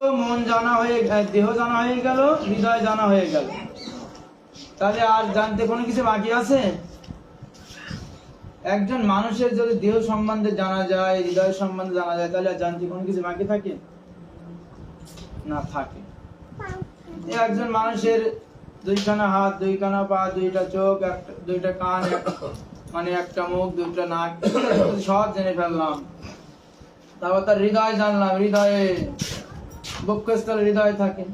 মন জানা হয়ে দেহ জানা হয়ে গেল হৃদয় জানা হয়ে গেল। তাহলে আর জানতে কোনো কিছু বাকি আছে? একজন মানুষের যদি দেহ সম্বন্ধে জানা যায় হৃদয় সম্বন্ধে জানা যায় তাহলে আর জানতে কোনো কিছু বাকি থাকে? না থাকে। একজন মানুষের দুইখানা হাত দুইখানা পা দুইটা চোখ একটা দুইটা কান মানে একটা মুখ দুইটা নাক সব জেনে ফেললাম। তারপর তার হৃদয় জানলাম হৃদয়ে বক্ষস্থল হৃদয় থাকে।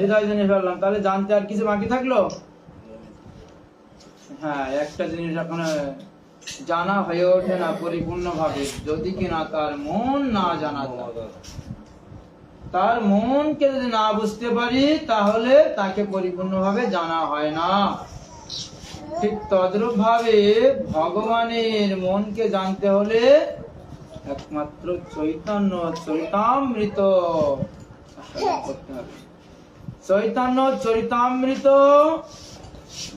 হৃদয় জেনে ফেললাম। তাহলে জানতে আর কিছু বাকি থাকল? হ্যাঁ একটা জিনিস এখন জানা হয়ে ওঠে না পরিপূর্ণ ভাবে যদি কিনা তার মন না জানা তার মনকে যদি না বুঝতে পারি, তাহলে তাকে পরিপূর্ণভাবে জানা হয় না। ঠিক তদ্রূপ ভাবে ভগবানের মনকে জানতে হলে একমাত্র চৈতন্য, চরিতামৃত। চৈতন্য, চরিতামৃত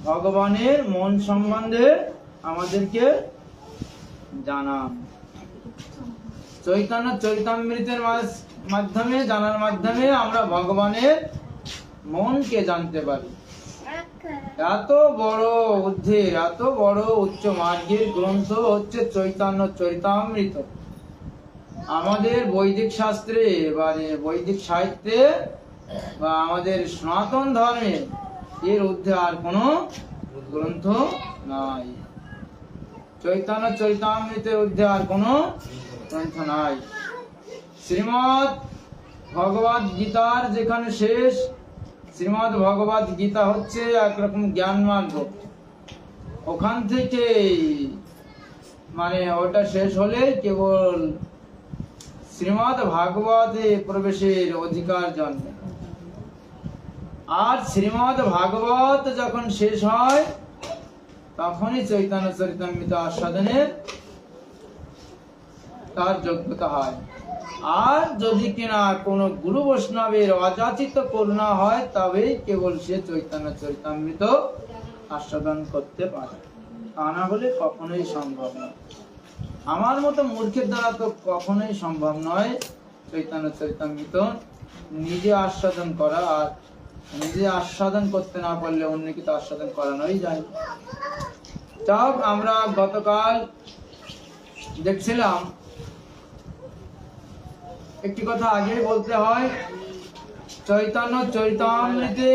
ভগবানের মন সম্বন্ধে আমাদেরকে জানান। চৈতন্য, চরিতামৃতের মাধ্যমে, জানার মাধ্যমে আমরা ভগবানের মনকে জানতে পারি। এত বড় উদ্ধের এত বড় উচ্চ মার্গের গ্রন্থ হচ্ছে চৈতন্য, চরিতামৃত। আমাদের বৈদিক শাস্ত্রে বা বৈদিক সাহিত্যে বা আমাদের সনাতন ধর্মে এর ঊর্ধ্বে আর কোনো গ্রন্থ নাই। চৈতন্য চরিতামৃতের ঊর্ধ্বে আর কোনো গ্রন্থ নাই। শ্রীমৎ ভগবত গীতার যেখানে শেষ শ্রীমৎ ভগবত গীতা হচ্ছে একরকম জ্ঞান মার্গ। ওখান থেকে মানে ওটা শেষ হলে কেবল শ্রীমৎ ভাগবতে প্রবেশের অধিকার জন্মে। আর শ্রীমৎ ভাগবত যখন শেষ হয়, তখনই চৈতন্য চরিতামৃত আস্বাদনের তার যোগ্যতা হয়। আর যদি কিনা কোনো গুরু বৈষ্ণবের অযাচিত করুণা হয়, তবেই কেবল সে চৈতন্য চরিতামৃত আস্বাদন করতে পারে। তা না হলে কখনোই সম্ভব নয়। আমার মতো মূর্খের দ্বারা তো কখনোই সম্ভব নয় চৈতন্য চরিতামৃত নিজে আস্বাদন করা আর নিজে আস্বাদন করতে না পারলে অন্যকে তো আস্বাদন করানোই যায়। যাক আমরা গতকাল দেখছিলাম, একটি কথা আগে বলতে হয়, চৈতন্য চৈতামৃতে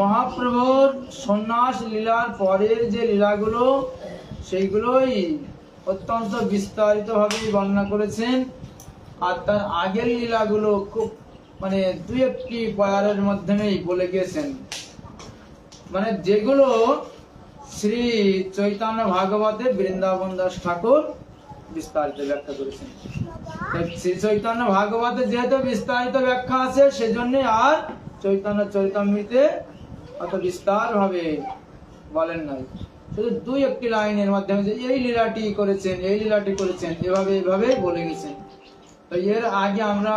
মহাপ্রভুর সন্ন্যাস লীলার পরের যে লীলাগুলো সেইগুলোই অত্যন্ত বিস্তারিত ভাবে বর্ণনা করেছেন। আর তার আগের লীলাগুলো খুব মানে দুই একটি পয়ারের মাধ্যমেই বলে গিয়েছেন। মানে যেগুলো শ্রী চৈতন্য ভাগবতে বৃন্দাবন দাস ঠাকুর বিস্তারিত ব্যাখ্যা করেছেন। শ্রী চৈতন্য ভাগবতে যেহেতু বিস্তারিত ব্যাখ্যা আছে, সেজন্য আর চৈতন্য চরিতামৃতে অত বিস্তার ভাবে বলেন নাই। শুধু দুই একটি লাইনের মাধ্যমে যে এই লীলাটি করেছেন, এই লীলাটি করেছেন, এভাবে এভাবে বলে গেছেন। তো এর আগে আমরা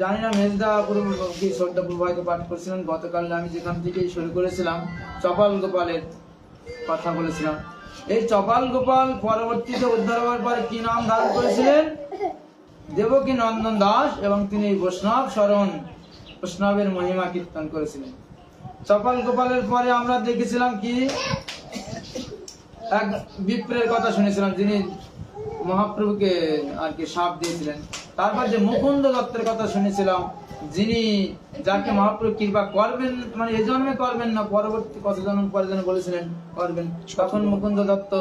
জানি না মেজদা কি শ্রদ্ধাপুর হয়তো পাঠ করছিলেন, গতকাল আমি যেখান থেকে শুরু করেছিলাম, চপাল গোপালের কথা বলেছিলাম। এই চপাল গোপাল পরবর্তীতে উদ্ধার হওয়ার পর কি নাম ধারণ করেছিলেন? দেবকী নন্দন দাস এবং তিনি বৈষ্ণব শরণ, বৈষ্ণবের মহিমা কীর্তন করেছিলেন। চপাল গোপালের পরে আমরা দেখেছিলাম কি? এক বিপ্রের কথা শুনেছিলাম যিনি মহাপ্রভুকে আর কি সাপ দিয়েছিলেন। তারপর যে মুকুন্দ দত্তের কথা শুনেছিলাম যিনি যাকে মহাপ্রভু কৃপা করবেন মানে এই জন্মে করবেন না পরবর্তী কত জন্ম পরে যেন বলেছিলেন করবেন। তখন মুকুন্দ দত্ত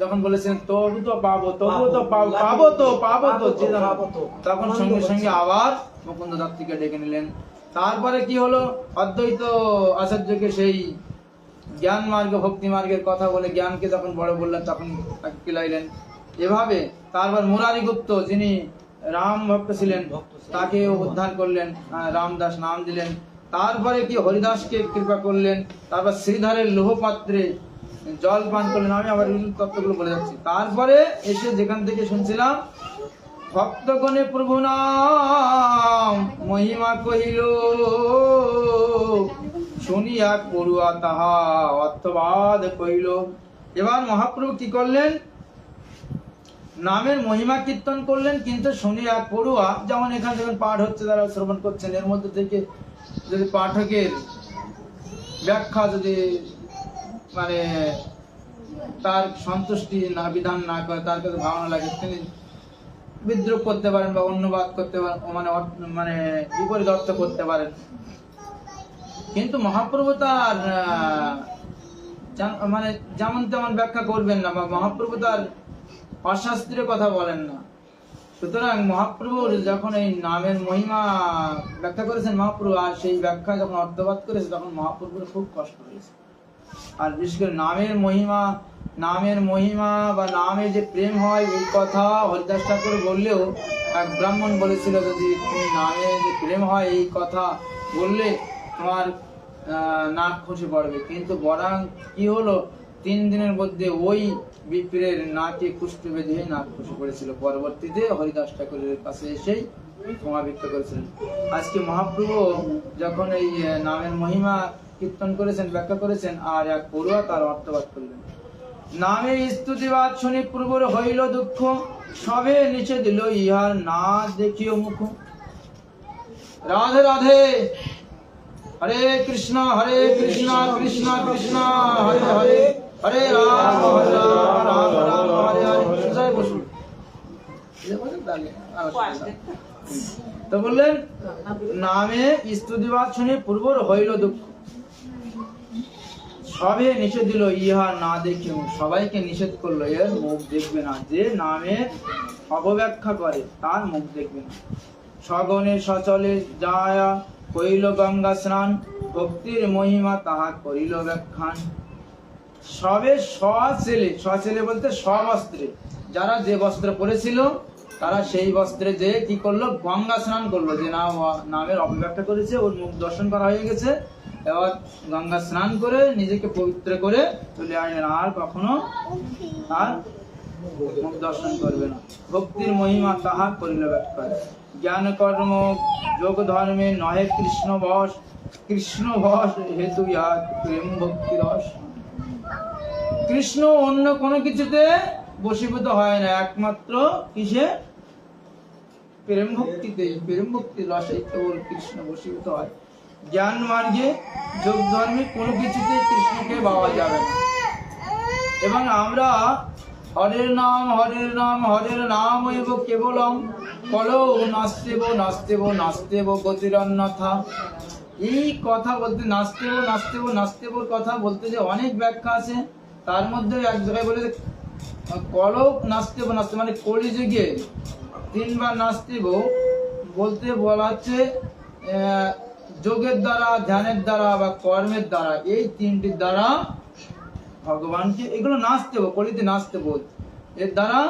যখন বলেছিলেন তবু তো পাবো তবু তো পাবো পাবো তো পাবো তো যে পাবো তো। তখন সঙ্গে সঙ্গে আবার মুকুন্দ দত্তকে ডেকে নিলেন। তারপরে কি হলো? অদ্বৈত আচার্যকে সেই জ্ঞান মার্গ ভক্তি মার্গের কথা বলে জ্ঞানকে যখন বড় বললেন, তখন তাকে কিলাইলেন এভাবে তারপর মুরারি গুপ্ত যিনি রাম ভক্ত ছিলেন তাকে উদ্ধার করলেন রামদাস নাম দিলেন। তারপরে কি হরিদাসকে কৃপা করলেন, তারপর শ্রীধরের লোহ পাত্রে জল পান করলেন, আমি আবার তত্ত্বগুলো বলে যাচ্ছি। তারপরে এসে যেখান থেকে শুনছিলাম, ভক্তগণে প্রভু নাম, মহিমা কহিল শুনিয়া পড়ুয়া তাহা অর্থবাদ কহিল এবার মহাপ্রভু কি করলেন? নামের মহিমা কীর্তন করলেন, কিন্তু শুনি এক পড়ুয়া যেমন এখানে যখন পাঠ হচ্ছে, তারা শ্রবণ করছেন, এর মধ্যে থেকে যদি পাঠকের ব্যাখ্যা যদি মানে তার সন্তুষ্টি না, বিধান না করে, তার কাছে ভাবনা লাগে, তিনি বিদ্রুপ করতে পারেন বা অন্যবাদ করতে পারেন মানে মানে বিপরীত অর্থ করতে পারেন। কিন্তু মহাপ্রভু তার মানে যেমন তেমন ব্যাখ্যা করবেন না বা মহাপ্রভু তার অশাস্ত্রীয় কথা বলেন না। সুতরাং মহাপ্রভুর যখন এই নামের মহিমা ব্যাখ্যা করেছেন মহাপ্রভু, আর সেই ব্যাখ্যা যখন অর্থবাদ করেছে, তখন মহাপ্রভুর খুব কষ্ট হয়েছে। আর বিশেষ করে নামের মহিমা নামের মহিমা বা নামে যে প্রেম হয়, এই কথা হরিদাস ঠাকুর বললেও এক ব্রাহ্মণ বলেছিল, যদি নামে যে প্রেম হয়, এই কথা বললে তোমার নাক খসে পড়বে। কিন্তু বরাং কি হলো, তিন দিনের মধ্যে ওই বিপ্রের নাকে কুষ্ঠ বেঁধে নাক খসে পড়েছিল। পরবর্তীতে হরিদাস ঠাকুরের কাছে এসেই করেছিলেন। আজকে মহাপ্রভু যখন এই নামের মহিমা কীর্তন করেছেন, ব্যাখ্যা করেছেন, আর এক পড়ুয়া তার অর্থবাদ করলেন। নামে স্তুতিবাদ শুনি পূর্বর হইল দুঃখ, সবে নিচে দিল ইহার না দেখিও মুখ। রাধে রাধে। হরে কৃষ্ণ হরে কৃষ্ণ কৃষ্ণ কৃষ্ণ, হরে হরে হরে রাম হরে রাম রাম রাম, হরে হরে। জয় বসুন। তো বললেন, নামে স্তুতিবাদ পূর্বর হইল দুঃখ। সবে নিষেধ দিল, ইহা না দেখে সবাইকে নিষেধ করল এর মুখ দেখবে না। যে নামের অপব্যাখ্যা করে, তার মুখ দেখবে না। সগণে সচলে যায়া কইল গঙ্গা স্নান, ভক্তির মহিমা তাহা করিল ব্যাখ্যান। সবে সছেলে সছেলে বলতে সবস্ত্রে যারা যে বস্ত্র পরেছিল, তারা সেই বস্ত্রে যে কি করল? গঙ্গা স্নান করল। যে না নামের অপব্যাখ্যা করেছে, ওর মুখ দর্শন করা হয়ে গেছে। এবার গঙ্গা স্নান করে নিজেকে পবিত্র করে চলে আসলেন আর কখনো আর মুখ দর্শন করবে না। ভক্তির মহিমা তাহা করিল ব্যাখ্যা জ্ঞান কর্ম যোগ ধর্মে নহে কৃষ্ণ বস কৃষ্ণ বস হেতু ইহা প্রেম ভক্তি রস। কৃষ্ণ অন্য কোনো কিছুতে বশীভূত হয় না, একমাত্র কিসে? প্রেম ভক্তিতে, প্রেম ভক্তি রসে কেবল কৃষ্ণ বশীভূত হয়। জ্ঞান মার্গে যোগ ধর্মে কোনো কিছুতে কৃষ্ণকে পাওয়া যাবে না। এবং আমরা হরের নাম হরের নাম হরের নাম এব কেবলম। কলো নাস্তেব নাস্তেব নাস্তেব গতিরন্যথা। এই কথা বলতে নাস্তেব নাস্তেব, নাস্তেবর কথা বলতে যে অনেক ব্যাখ্যা আছে, তার মধ্যে এক জায়গায় বলে কলক নাস্তেব নাস্তে মানে কলি যুগে তিনবার নাস্তেব বলতে বলা হচ্ছে যোগের দ্বারা, ধ্যানের দ্বারা বা কর্মের দ্বারা। এই তিনটির দ্বারা ভগবানকে, এগুলো নাচতে কলিতে নাচতে বোধ এর দ্বারা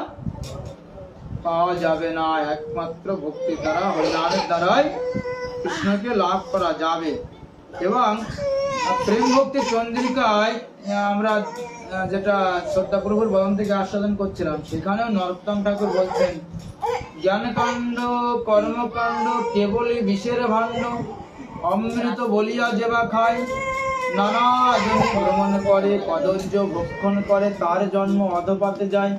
পাওয়া যাবে না, একমাত্র ভক্তির দ্বারা, হরিনামের দ্বারাই কৃষ্ণকে লাভ করা যাবে। এবং প্রেম ভক্তি চন্দ্রিকায়, আমরা, যেটা শ্রদ্ধাপ্রভুর বদন থেকে আস্বাদন করছিলাম, সেখানেও নরোত্তম ঠাকুর বলছেন, জ্ঞানকাণ্ড, কর্মকাণ্ড, কেবলই বিষের ভাণ্ড, অমৃত বলিয়া যেবা খায় নানা জন ভ্রমণ করে কদর্য ভক্ষণ করে, তার জন্ম অধপাতে যায়।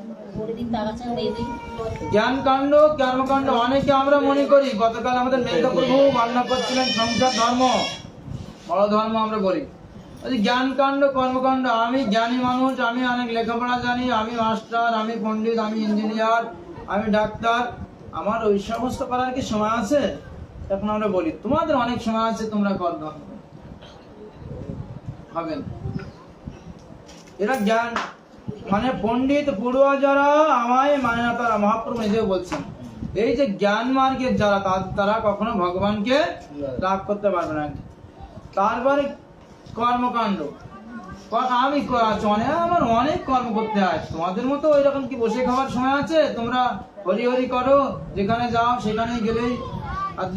জ্ঞান কাণ্ড কর্মকাণ্ড, অনেকে আমরা মনে করি, গতকাল আমাদের মেঘা প্রভু বর্ণনা করছিলেন, সংসার ধর্ম, বড় ধর্ম আমরা বলি। বলছি জ্ঞান কর্মকাণ্ড, আমি জ্ঞানী মানুষ, আমি অনেক লেখাপড়া জানি, আমি মাস্টার, আমি পণ্ডিত, আমি ইঞ্জিনিয়ার, আমি ডাক্তার। আমার ওই সমস্ত করার কি সময় আছে? এখন আমরা বলি, তোমাদের অনেক সময় আছে, তোমরা কর ধর্ম। হবে না। এরা জ্ঞান। মানে পণ্ডিত পড়ুয়া যারা আমায় মানে না তারা মহাপ্রভু নিজেও বলছেন। এই যে জ্ঞান মার্গের যারা তারা কখনো ভগবানকে লাভ করতে পারবে না। তারপরে কর্মকাণ্ড। আমি আচ্ছা, অনেক আমার অনেক কর্ম করতে হয়। তোমাদের মতো ওই রকম কি বসে খাওয়ার সময় আছে? তোমরা হরি হরি করো যেখানে যাও সেখানে গেলেই আর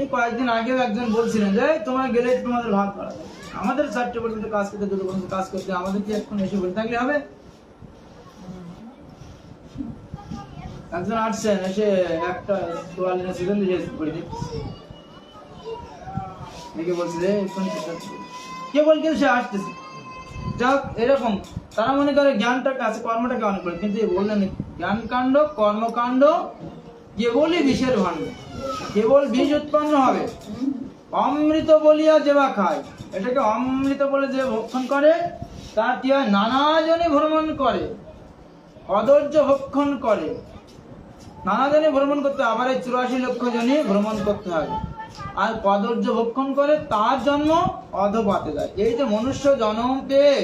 এই কয়েকদিন আগেও একজন বলছিলেন যে তোমরা গেলে তোমাদের ভাগ করা যাবে। আমাদের চারটে পর্যন্ত কাজ করতে, দুটো পর্যন্ত কাজ করতে আমাদের কি এখন এসে বলে থাকলে হবে? একজন আসছেন, এসে একটা তোয়ালে লিখে বলছে যে "এখন কি করছি?" কে সে আসতেছে। যাক, এরকম। তারা মনে করে জ্ঞানটাকে আছে, কর্মটাকে অনেক করে কিন্তু বললেন জ্ঞান কাণ্ড কর্মকাণ্ড, কেবলই বিষের ভাণ্ড কেবল বিষ উৎপন্ন হবে। অমৃত বলিয়া যেবা খায়। এটাকে অমৃত বলে যে ভক্ষণ করে তা কি হয় নানা জনে ভ্রমণ করে, অধৈর্য ভক্ষণ করে। নানা জনে ভ্রমণ করতে। আবার এই চুরাশি লক্ষ জনে ভ্রমণ করতে হবে। আর কদর্য ভক্ষণ করে, তার জন্ম অধপাতে যায়। এই যে মনুষ্য জন্ম পেয়ে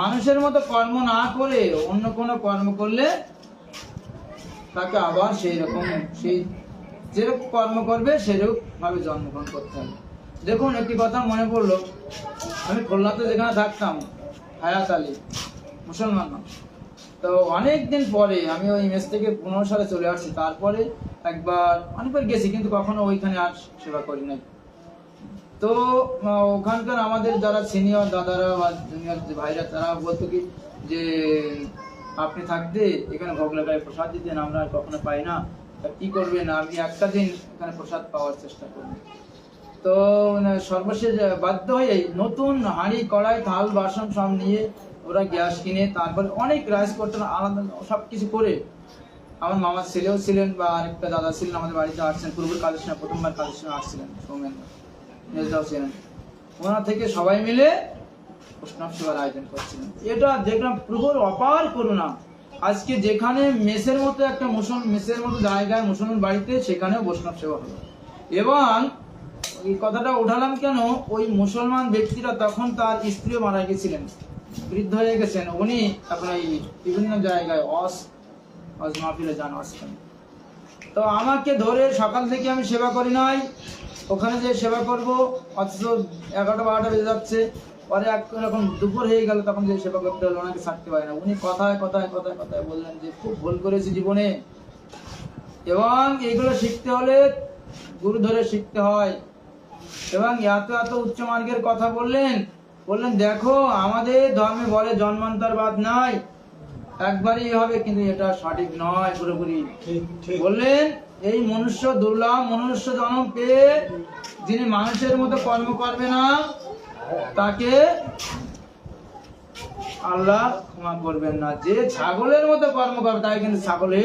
মানুষের মতো কর্ম না করে অন্য কোনো কর্ম করলে তাকে আবার সেই রকম, সেই যেরকম কর্ম করবে সেরকম ভাবে জন্মগ্রহণ করতে হবে। দেখুন, একটি কথা মনে পড়ল। আমি খুলনাতে যেখানে থাকতাম, হায়াত আলী, মুসলমান। তো অনেক দিন পরে আমি ওই মেস থেকে পনেরো সালে চলে আসছি। তারপরে একবার অনেকবার গেছি, কিন্তু কখনো ওইখানে আর সেবা করি নাই। তো ওখানকার আমাদের যারা সিনিয়র দাদারা বা জুনিয়র ভাইরা, তারা বলতো কি যে, আপনি থাকতে এখানে ভোগ লাগায় প্রসাদ দিতেন, আমরা আর কখনো পাই না। তা কি করবেন? আপনি একটা দিন এখানে প্রসাদ পাওয়ার চেষ্টা করবেন তো সর্বশেষ বাধ্য হয়ে নতুন হাঁড়ি, কড়াই, থাল, বাসন সব নিয়ে ওরা গ্যাস কিনে তারপরে অনেক রাইস করতেন আলাদা সব কিছু করে আমার মামার ছেলেও ছিলেন বা আরেকটা দাদা ছিলেন আমাদের বাড়িতে আসছেন পূর্ব কালের সময় প্রথমবার কালের সময় আসছিলেন, সৌমেন, মেজদাও ছিলেন। ওনা থেকে সবাই মিলে বৈষ্ণব সেবার আয়োজন করছিলেন। এটা দেখলাম প্রভুর অপার করুণা। আজকে যেখানে মেসের মতো একটা মুসল, মেসের মতো জায়গায় মুসলমান বাড়িতে সেখানেও বৈষ্ণব সেবা হলো। এবং এই কথাটা উঠালাম কেন? ওই মুসলমান ব্যক্তিরা তখন তার স্ত্রীও মারা গেছিলেন। বৃদ্ধ হয়ে গেছেন। উনি এখন এই বিভিন্ন জায়গায় অস অজ মাহফিলে যান আসছেন তো আমাকে ধরে সকাল থেকে আমি সেবা করি নাই। ওখানে যে সেবা করব, অথচ এগারোটা বারোটা বেজে যাচ্ছে। পরে রকম দুপুর হয়ে গেল, তখন যে সেবা করতে হলো, ওনাকে ছাড়তে পারে না। উনি কথায় কথায় কথায় কথায় বললেন যে, খুব ভুল করেছি জীবনে। এবং এইগুলো শিখতে হলে গুরু ধরে শিখতে হয়। এবং এত এত উচ্চ মার্গের কথা বললেন। বললেন দেখো আমাদের ধর্মে বলে জন্মান্তরবাদ নাই। একবারই হবে কিন্তু এটা সঠিক নয় পুরোপুরি। বললেন এই মনুষ্য দুর্লভ মনুষ্য জন্ম পেয়ে যিনি মানুষের মতো কর্ম করবে না তাকে আল্লাহ ক্ষমা করবেন না। যে ছাগলের মতো কর্ম করবে তাকে কিন্তু ছাগলে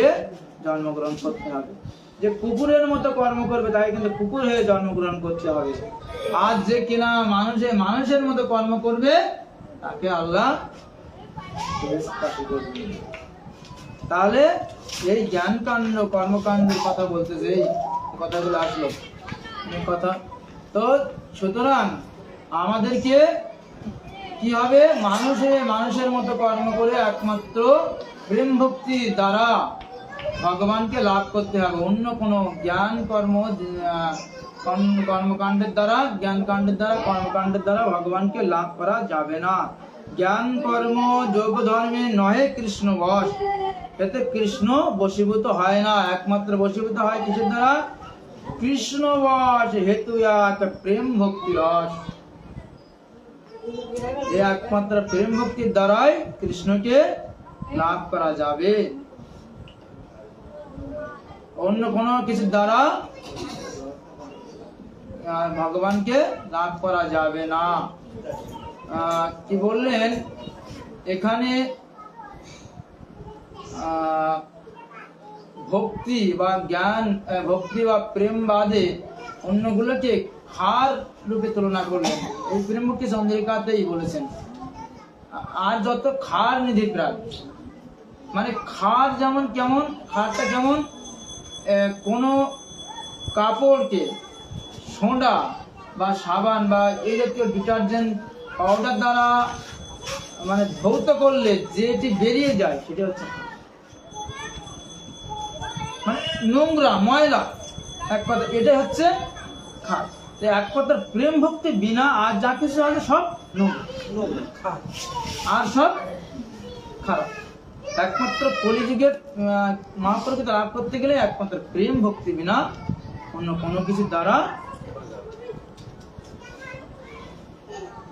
জন্মগ্রহণ করতে হবে। যে কুকুরের মতো কর্ম করবে, তাকে কিন্তু কুকুর হয়ে জন্মগ্রহণ করতে হবে। আর যে কিনা মানুষের মানুষের মতো কর্ম করবে, তাকে আল্লাহ তাহলে এই জ্ঞান কাণ্ড কর্মকাণ্ডের কথা বলতে যে কথাগুলো আসলো। কথা। তো সুতরাং আমাদেরকে কি হবে? মানুষে মানুষের মতো কর্ম করে একমাত্র প্রেম ভক্তি দ্বারা ভগবানকে লাভ করতে হবে অন্য কোনো জ্ঞান কর্ম আহ, কর্ম- কর্মকাণ্ডের দ্বারা জ্ঞান কাণ্ডের দ্বারা কর্মকাণ্ডের দ্বারা ভগবানকে লাভ করা যাবে না জ্ঞান কর্ম যোগ ধর্মে নহে কৃষ্ণ বস এতে কৃষ্ণ বশীভূত হয় না একমাত্র বশীভূত হয় কিসের দ্বারা কৃষ্ণ বস হেতু ইয়াত প্রেম ভক্তি রস এই একমাত্র প্রেম ভক্তির দ্বারাই কৃষ্ণকে লাভ করা যাবে অন্য কোনো কিছুর দ্বারা ভগবানকে লাভ করা যাবে না। কি বললেন? এখানে ভক্তি বা জ্ঞান ভক্তি বা প্রেম বাদে অন্যগুলোকে খার রূপে তুলনা করলেন। এই প্রেম ভক্তি চন্দ্রিকাতেই বলেছেন। আর যত খার নিধি প্রাণ মানে খার যেমন কেমন, খারটা কেমন কোনো কাপড়কে সোডা বা সাবান বা এই জাতীয় ডিটারজেন্ট পাউডার দ্বারা মানে ধৌত করলে যেটি বেরিয়ে যায় সেটা হচ্ছে মানে নোংরা ময়লা। এক কথা এটাই হচ্ছে খার তো এক কথা প্রেম ভক্তি বিনা আর যা কিছু আছে সব নোংরা। আর সব খারাপ। একমাত্র কলিযুগের আহ, মহাপ্রভুকে লাভ করতে গেলে একমাত্র প্রেম ভক্তি বিনা অন্য কোনো কিছু দ্বারা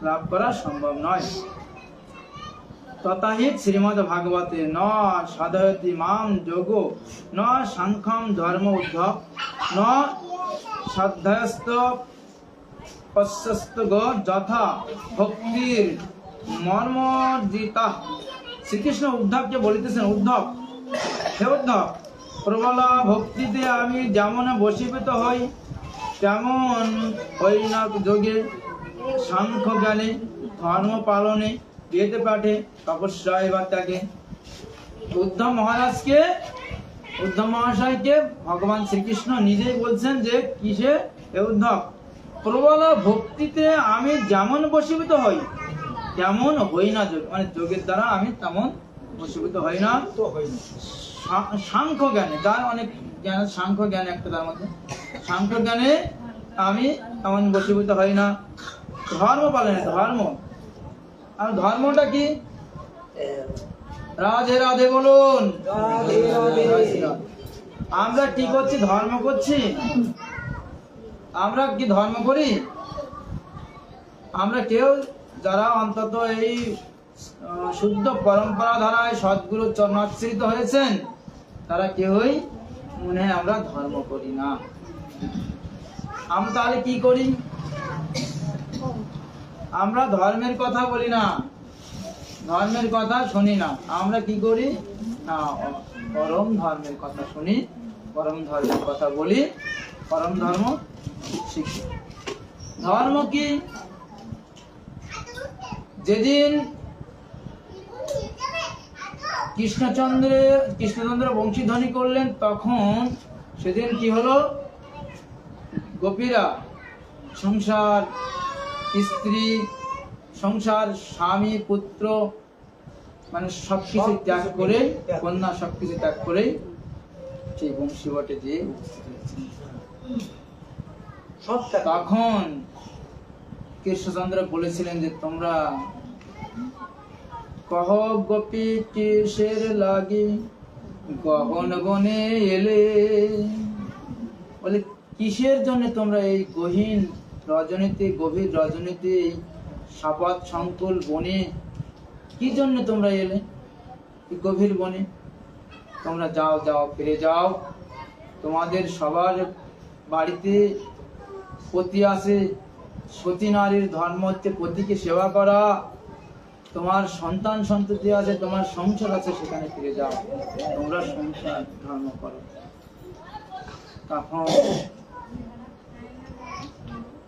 লাভ করা সম্ভব নয়। তথাহি শ্রীমদ ভাগবতে ন সাধয়তি মাম যোগ ন সাংখ্যম ধর্ম উদ্ধব ন সাধ্যাস্ত পশ্যস্ত গ যথা ভক্তির মর্মজিতা। শ্রীকৃষ্ণ উদ্ধবকে বলিতেছেন, উদ্ধব, হে উদ্ধব, প্রবল ভক্তিতে আমি যেমন বশীভূত হই, তেমন হই না যোগে সাংখ্য জ্ঞানে, ধর্ম পালনে, বেদে পাঠে, তপস্যায় বা ত্যাগে। উদ্ধব মহারাজকে, উদ্ধব মহাশয়কে ভগবান শ্রীকৃষ্ণ নিজেই বলছেন যে, কিসে? হে উদ্ধব, প্রবল ভক্তিতে আমি যেমন বশীভূত হই তেমন হই না যোগ মানে যোগের দ্বারা আমি তেমন বশীভূত হই না। সা- সাংখ্য জ্ঞানে তার অনেক জ্ঞান সাংখ্য জ্ঞান একটা তার মধ্যে। সাংখ্য জ্ঞানে আমি তেমন বশীভূত হই না। ধর্ম পালনে ধর্ম। আর ধর্মটা কি? রাধে রাধে বলুন। আমরা কি করছি? ধর্ম করছি। আমরা কি ধর্ম করি? আমরা কেউ যারা অন্তত এই শুদ্ধ পরম্পরা ধারায় সদ্গুরু চরণাশ্রিত হয়েছেন, তারা কেউই মনে আমরা ধর্ম করি না। আমরা তাহলে কি করি? আমরা ধর্মের কথা বলি না। ধর্মের কথা শুনি না। আমরা কি করি? না, পরম ধর্মের কথা শুনি, পরম ধর্মের কথা বলি, পরম ধর্ম শিখি। ধর্ম কি? যেদিন কৃষ্ণচন্দ্র কৃষ্ণচন্দ্র বংশীধ্বনি করলেন তখন সেদিন কি হলো? গোপীরা সংসার স্ত্রী সংসার স্বামী পুত্র মানে সবকিছু ত্যাগ করে কন্যা সবকিছু ত্যাগ করে সেই বংশী বটে উপস্থিত হয়েছেন। তখন কৃষ্ণচন্দ্র বলেছিলেন যে তোমরা কহ গোপী কিসের লাগি? গহন বনে এলে। বলে, কিসের জন্য তোমরা এই গহীন রজনীতি, গভীর রজনীতি এই সাপাত সংকুল বনে কি জন্য তোমরা এলে? গভীর বনে। তোমরা যাও যাও, ফিরে যাও। তোমাদের সবার বাড়িতে পতি আছে। সতী নারীর ধর্ম হচ্ছে পতিকে সেবা করা, তোমার সন্তান সন্ততি আছে, তোমার সংসার আছে, সেখানে ফিরে যাও। তোমরা সংসার ধর্ম করো। তখন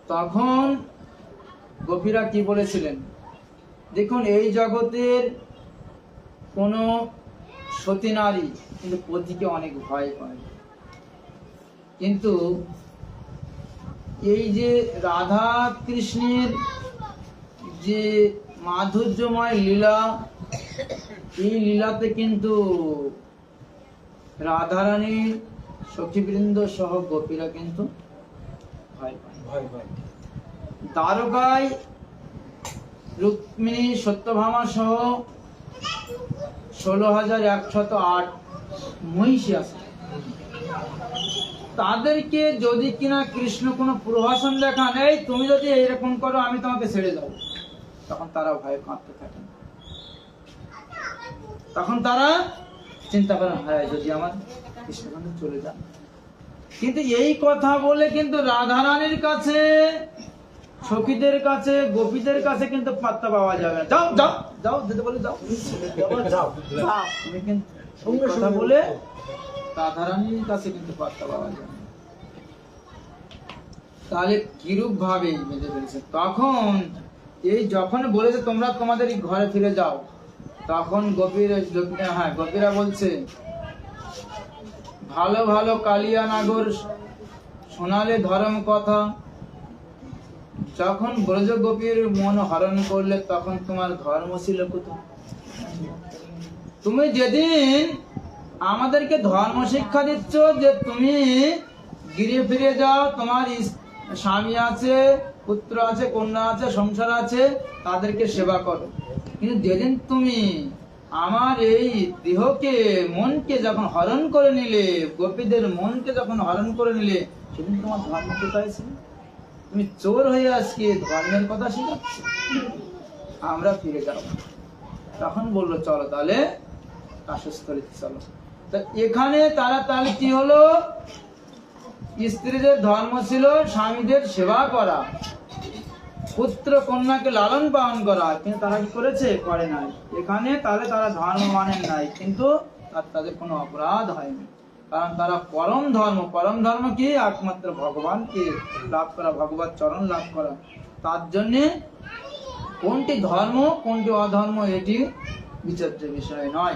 তখন গোপীরা কি বলেছিলেন? দেখুন, এই জগতের কোনো সতী নারী কিন্তু পতিকে অনেক ভয় করে। কিন্তু এই যে রাধা কৃষ্ণের যে মাধুর্যময় লীলা এই লীলাতে কিন্তু রাধারানী সখীবৃন্দ সহ গোপীরা কিন্তু ভয় পায়। ভয় ভয় দ্বারকায় রুক্মিণী সত্যভামা সহ ষোলো হাজার একশত আট মহিষী আছে। তাদেরকে যদি কিনা কৃষ্ণ কোনো প্রভাষণ দেখান এই তুমি যদি এইরকম করো আমি তোমাকে ছেড়ে যাব তখন তারা ভয়ে কাঁদতে থাকে। তখন তারা চিন্তা করেন হ্যাঁ যদি আমার কৃষ্ণচন্দ্র চলে যান কিন্তু এই কথা বলে কিন্তু রাধারানীর কাছে সখীদের কাছে গোপীদের কাছে কিন্তু পাত্তা পাওয়া যাবে না। যাও যাও যাও যেতে বলে যাও। যাও তুমি কিন্তু এই কথা বলে রাধারানীর কাছে কিন্তু পাত্তা পাওয়া যাবে। তাহলে কিরূপ ভাবে বেঁধে ফেলেছে? তখন এই যখন বলেছে তোমরা তোমাদের ঘরে ফিরে যাও, তখন গোপীর হ্যাঁ গোপীরা বলছে, ভালো ভালো কালিয়া নাগর শোনালে ধর্ম কথা। যখন ব্রজ গোপীর মন হরণ করলে তখন তোমার ধর্ম ছিল কোথায়? তুমি যেদিন আমাদেরকে ধর্ম শিক্ষা দিচ্ছ যে তুমি গিরে ফিরে যাও, তোমার স্বামী আছে, পুত্র আছে, কন্যা আছে, সংসার আছে, তাদেরকে সেবা করো। কিন্তু যেদিন তুমি আমার এই দেহকে, মনকে যখন হরণ করে নিলে, গোপীদের মনকে যখন হরণ করে নিলে, সেদিন তোমার ধর্ম কোথায় ছিল তুমি চোর হয়ে আজকে ধর্মের কথা শিখাচ্ছ? আমরা ফিরে যাব। তখন বলল, চলো তাহলে কাশস্থলিতে চলো। তা এখানে তারা তাহলে কি হলো? স্ত্রীদের ধর্ম ছিল স্বামীদের সেবা করা। পুত্র কন্যাকে লালন পালন করা। কিন্তু তারা কি করেছে? করে নাই। এখানে তাহলে তারা ধর্ম মানেন নাই। কিন্তু তার, তাদের কোনো অপরাধ হয়নি। কারণ তারা পরম ধর্ম। পরম ধর্ম কি? একমাত্র ভগবানকে লাভ করা ভগবান চরণ লাভ করা। তার জন্যে কোনটি ধর্ম, কোনটি অধর্ম, এটি বিচার্য বিষয় নয়।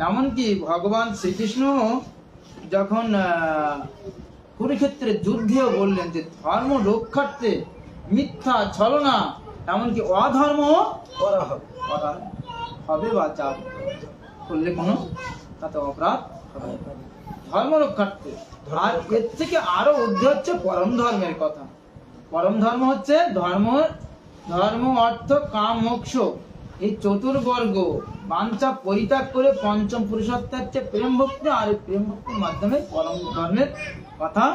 এমনকি ভগবান শ্রীকৃষ্ণ যখন আহ, কুরুক্ষেত্রে যুদ্ধেও বললেন যে ধর্ম রক্ষার্থে মিথ্যা ছলনা এমনকি অধর্ম করা হবে। হবে বা যাবে করলে কোনো তাতে অপরাধ। ধর্ম রক্ষার্থে। আর এর থেকে আরও ঊর্ধ্বে হচ্ছে পরম ধর্মের কথা। পরম ধর্ম হচ্ছে ধর্ম ধর্ম অর্থ কাম মোক্ষ। এই চতুর্বর্গ বাঞ্ছা পরিত্যাগ করে পঞ্চম পুরুষত্ব হচ্ছে প্রেম ভক্তি আর এই প্রেম ভক্তির মাধ্যমে পরম ধর্মের কথা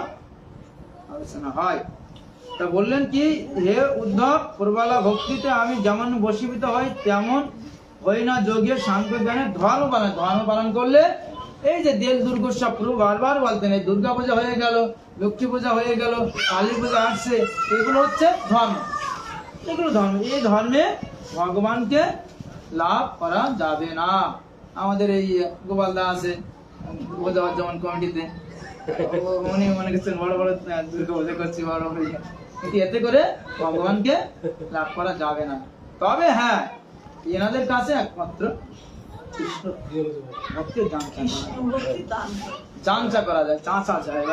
আলোচনা হয়। তা বললেন কি, হে উদ্ধব, প্রবালা ভক্তিতে আমি যেমন বশীভূত হই, তেমন হই না যোগে শান্ত জ্ঞানে ধর্ম পালন। ধর্ম পালন করলে এই যে দেল দুর্গোৎসব প্রভু বারবার বলতেন, এই দুর্গা পূজা হয়ে গেল, লক্ষ্মী পূজা হয়ে গেল, কালী পূজা আসছে, এগুলো হচ্ছে ধর্ম। এগুলো ধর্ম। এই ধর্মে ভগবানকে লাভ করা যাবে না। আমাদের এই গোপালদা আছে পূজা যেমন কমিটিতে। উনি মনে করছেন বড় বড় দুর্গা পূজা করছি বড় বড় ইয়ে। কিন্তু এতে করে ভগবানকে লাভ করা যাবে না তবে হ্যাঁ এনাদের কাছে একমাত্র কৃষ্ণ ভক্তি জানচা করা যায়। চাঁচা যায়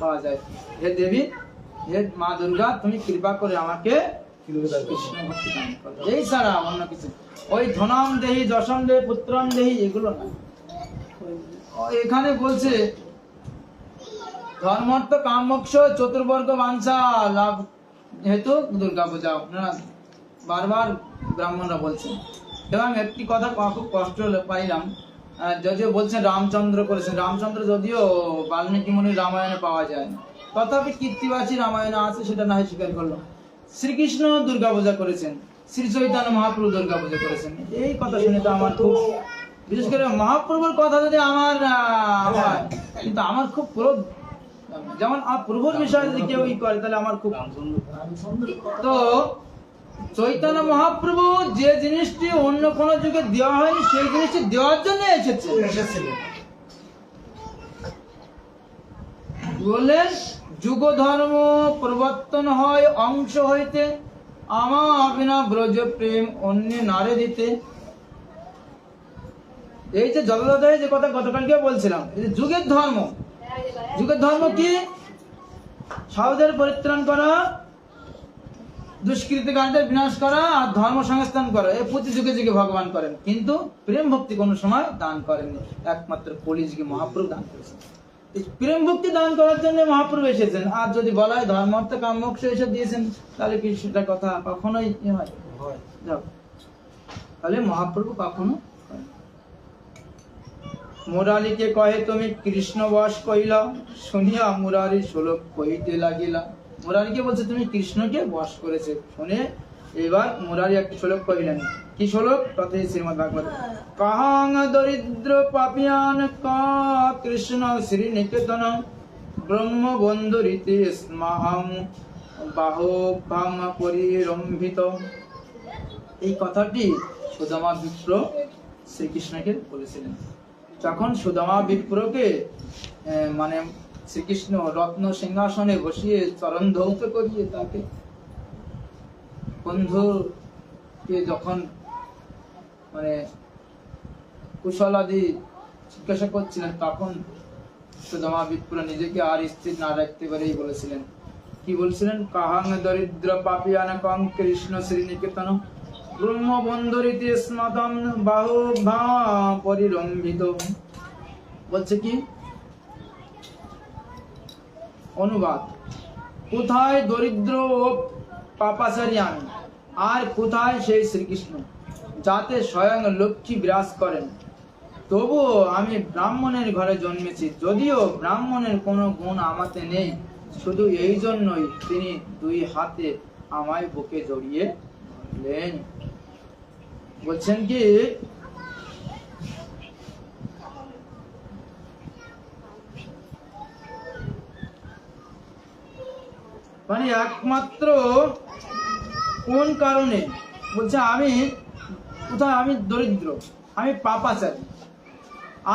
পাওয়া যায় হে দেবী হে মা দুর্গা তুমি কৃপা করে আমাকে। এই ছাড়া অন্য কিছু ওই ধনম দেহি যশম দেহি পুত্রম দেহি এগুলো না এখানে বলছে ধর্মার্থ কামোক্ষ চতুর্বর্গ বাঞ্ছা লাভ হেতু দুর্গা পূজা। আপনারা বারবার ব্রাহ্মণরা বলছেন। এবং একটি কথা খুব কষ্ট পাইলাম। যদিও বলছেন রামচন্দ্র করেছেন। রামচন্দ্র যদিও বাল্মীকি মুনির রামায়ণে পাওয়া যায় তথাপি কীর্তিবাসী রামায়ণে আছে সেটা না স্বীকার করল শ্রীকৃষ্ণ দুর্গা পূজা করেছেন। শ্রী চৈতন্য মহাপ্রভু দুর্গা পূজা করেছেন। এই কথা শুনে তো আমার খুব বিশেষ করে মহাপ্রভুর কথা যদি আমার আহ, কিন্তু আমার খুব ক্রোধ। যেমন প্রভুর বিষয়ে যদি কেউ ই করে, তাহলে আমার খুব তো চৈতন্য মহাপ্রভু যে জিনিসটি অন্য কোন যুগে দেওয়া হয়নি, সেই জিনিসটি দেওয়ার জন্য এসেছে। বললেন যুগ ধর্ম পরিবর্তন হয় অংশ হইতে আমা অবিনা ব্রজ প্রেম অন্য নারে দিতে। এই যে জগদায় যে কথা গতকালকে বলছিলাম যুগের ধর্ম যুগের ধর্ম কি? সাউদের পরিত্রাণ করা দুষ্কৃতিকারীদের বিনাশ করা আর ধর্ম সংস্থান করা। এই প্রতি যুগে যুগে ভগবান করেন। কিন্তু প্রেম ভক্তি কোনো সময় দান করেননি। একমাত্র কলিযুগে মহাপ্রভু দান করেছেন প্রেম ভক্তি দান করার জন্য মহাপ্রভু এসেছেন। আর যদি বলা হয় ধর্ম অর্থ কাম মোক্ষ এসব দিয়েছেন, তাহলে কি সেটা কথা কখনোই হয়? তাহলে মহাপ্রভু কখনো। মুরারিকে কহে, তুমি কৃষ্ণ বস কইল? শুনিয়া মুরারি শ্লোক কইতে লাগিলা, মুরারিকে বলছে, তুমি কৃষ্ণকে বস করেছে। শুনে এবার মুরারি একটি শ্লোক কহিলেন, কি শ্লোক তথে শ্রীমদ ভাগবত কাহাং দরিদ্র পাপিয়ান কা কৃষ্ণ শ্রী নিকেতন ব্রহ্ম বন্ধু রীতি স্মাহম। বাহভাম পরিরম্ভিত। এই কথাটি সুদামা বিপ্র শ্রীকৃষ্ণকে বলেছিলেন। যখন সুদামা বিপ্রকে মানে শ্রীকৃষ্ণ রত্ন সিংহাসনে বসিয়ে চরণ ধৌত করিয়ে তাকে। বন্ধুকে যখন মানে কুশলাদি জিজ্ঞাসা করছিলেন, তখন সুদামা বিপ্র নিজেকে আর স্থির না রাখতে পারেই বলেছিলেন। কি বলছিলেন? কাহাং দরিদ্র পাপিয়ান কৃষ্ণ শ্রীনিকেতন ব্রহ্ম বন্ধরিতে বাহু ভা পরিরম্ভিত বলছে কি? অনুবাদ। কোথায় দরিদ্র ও পাপাচারী আমি আর কোথায় সেই শ্রীকৃষ্ণ? যাতে স্বয়ং লক্ষ্মী বিরাজ করেন। তবুও আমি ব্রাহ্মণের ঘরে জন্মেছি, যদিও ব্রাহ্মণের কোনো গুণ আমাতে নেই। শুধু এই জন্যই তিনি দুই হাতে আমায় বুকে জড়িয়ে ধরলেন। বলছেন কি মানে একমাত্র কোন কারণে? বলছে, আমি কোথায়? আমি দরিদ্র, আমি পাপাচারী।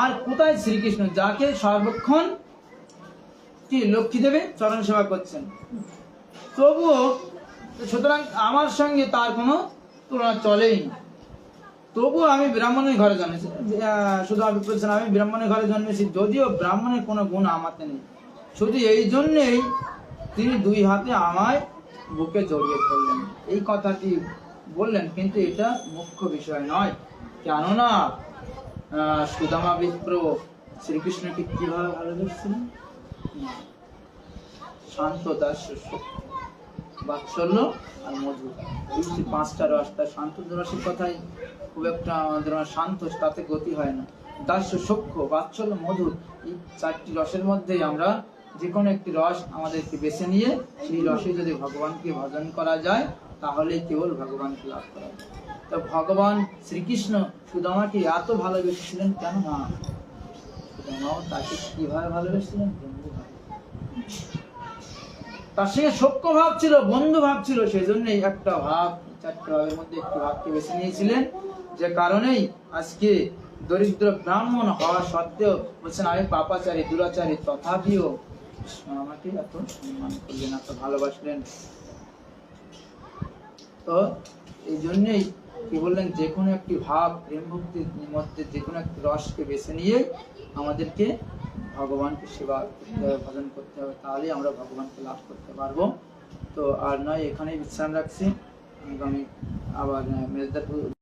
আর কোথায় শ্রীকৃষ্ণ? যাকে সর্বক্ষণ কি লক্ষ্মী দেবে চরণ সেবা করছেন। তবুও, সুতরাং আমার সঙ্গে তার কোনো তুলনা চলেই না। তবুও আমি ব্রাহ্মণের ঘরে জন্মেছি। শুধু আপনি বলছেন আমি ব্রাহ্মণের ঘরে জন্মেছি, যদিও ব্রাহ্মণের কোনো গুণ আমাতে নেই। শুধু এই জন্যেই তিনি দুই হাতে আমায় বুকে জড়িয়ে ধরলেন। এই কথাটি বললেন, কিন্তু এটা মুখ্য বিষয় নয়। কেননা সুদামা বিপ্র শ্রীকৃষ্ণকে কীভাবে ভালোবেসেছিলেন। শান্ত দাস বাৎসল্য আর মধু এই পাঁচটা রস তার শান্ত রসের কথাই খুব একটা আমাদের শান্ত, তাতে গতি হয় না। দাস্য সখ্য বাৎসল্য মধুর, এই চারটি রসের মধ্যেই আমরা যে কোনো একটি রস আমাদেরকে বেছে নিয়ে, সেই রসে যদি ভগবানকে ভজন করা যায়, তাহলে কেবল ভগবানকে লাভ করা যায়। তো ভগবান শ্রীকৃষ্ণ সুদামাকে এত ভালোবেসেছিলেন কেন না তাকে কীভাবে ভালোবেসেছিলেন? বন্ধু তার সঙ্গে সখ্য ভাব ছিল, বন্ধু ভাব ছিল সেই জন্যই একটা ভাব, চারটে ভাবের মধ্যে একটি ভাবকে বেছে নিয়েছিলেন। যে কারণেই আজকে দরিদ্র ব্রাহ্মণ হওয়া সত্ত্বেও বলছেন, আমি পাপাচারী, দুরাচারী, তথাপিও আমাকে এত সম্মান করলেন, এত ভালোবাসলেন। তো এই জন্যই কি বললেন, যে কোনো একটি ভাব, প্রেম ভক্তির মধ্যে যে কোনো একটি রসকে বেছে নিয়ে আমাদেরকে ভগবানকে সেবা ভজন করতে হবে তাহলেই আমরা ভগবানকে লাভ করতে পারব। তো আর নয় এখানেই বিশ্রাম রাখছি। আমি আবার আহ, মেজদাপুর